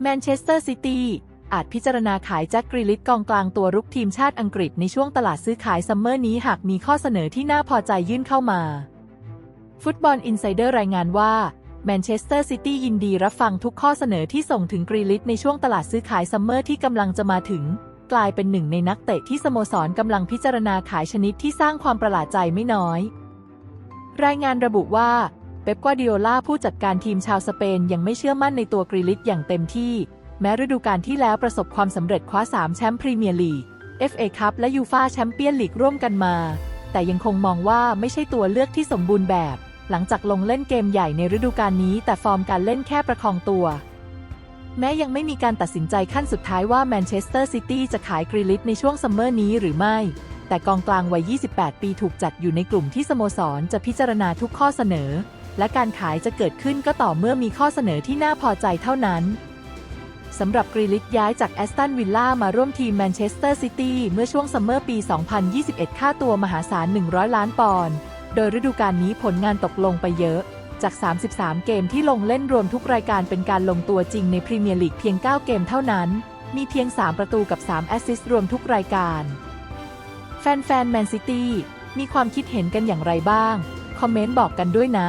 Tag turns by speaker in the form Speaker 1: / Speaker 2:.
Speaker 1: แมนเชสเตอร์ซิตี้อาจพิจารณาขายแจ็คกริลิตกองกลางตัวรุกทีมชาติอังกฤษในช่วงตลาดซื้อขายซัมเมอร์นี้หากมีข้อเสนอที่น่าพอใจยื่นเข้ามา ฟุตบอลอินไซเดอร์รายงานว่าแมนเชสเตอร์ซิตี้ยินดีรับฟังทุกข้อเสนอที่ส่งถึงกรีลิตในช่วงตลาดซื้อขายซัมเมอร์ที่กำลังจะมาถึง กลายเป็นหนึ่งในนักเตะที่สโมสรกำลังพิจารณาขายชนิดที่สร้างความประหลาดใจไม่น้อย รายงานระบุว่า เป๊ปกวาดิโอลาผู้จัดการทีมชาวสเปนยังไม่เชื่อมั่นในตัวกรีลิตอย่างเต็มที่ แม้ฤดูกาลที่แล้วประสบความสำเร็จคว้า 3 แชมป์พรีเมียร์ลีก FA คัพและยูฟาแชมเปี้ยนลีกร่วมกันมา แต่ยังคงมองว่าไม่ใช่ตัวเลือกที่สมบูรณ์แบบ หลังจากลงเล่นเกมใหญ่ในฤดูกาลนี้ แต่ฟอร์มการเล่นแค่ประคองตัว แม้ยังไม่มีการตัดสินใจขั้นสุดท้ายว่าแมนเชสเตอร์ซิตี้จะขายกรีลิตในช่วงซัมเมอร์นี้หรือไม่แต่กองกลางวัย 28 ปีถูกจัดอยู่ในกลุ่มที่สโมสรจะพิจารณาทุกข้อเสนอ และการขายจะเกิดขึ้นก็ต่อเมื่อมีข้อเสนอที่น่าพอใจเท่านั้นสำหรับกรีลิตย้ายจากแอสตันวิลล่ามาร่วมทีมแมนเชสเตอร์ซิตี้เมื่อช่วงซัมเมอร์ปี 2021 ค่าตัวมหาศาล 100 ล้านปอนด์ โดยฤดูกาลนี้ผลงานตกลงไปเยอะ จาก 33 เกมที่ลงเล่นรวมทุกรายการเป็นการลงตัวจริงในพรีเมียร์ลีกเพียง 9 เกมเท่านั้น มีเพียง 3 ประตูกับ 3 แอสซิสต์รวมทุกรายการ แฟนๆแมนซิตี้มีความคิดเห็นกันอย่างไรบ้าง คอมเมนต์บอกกันด้วยนะ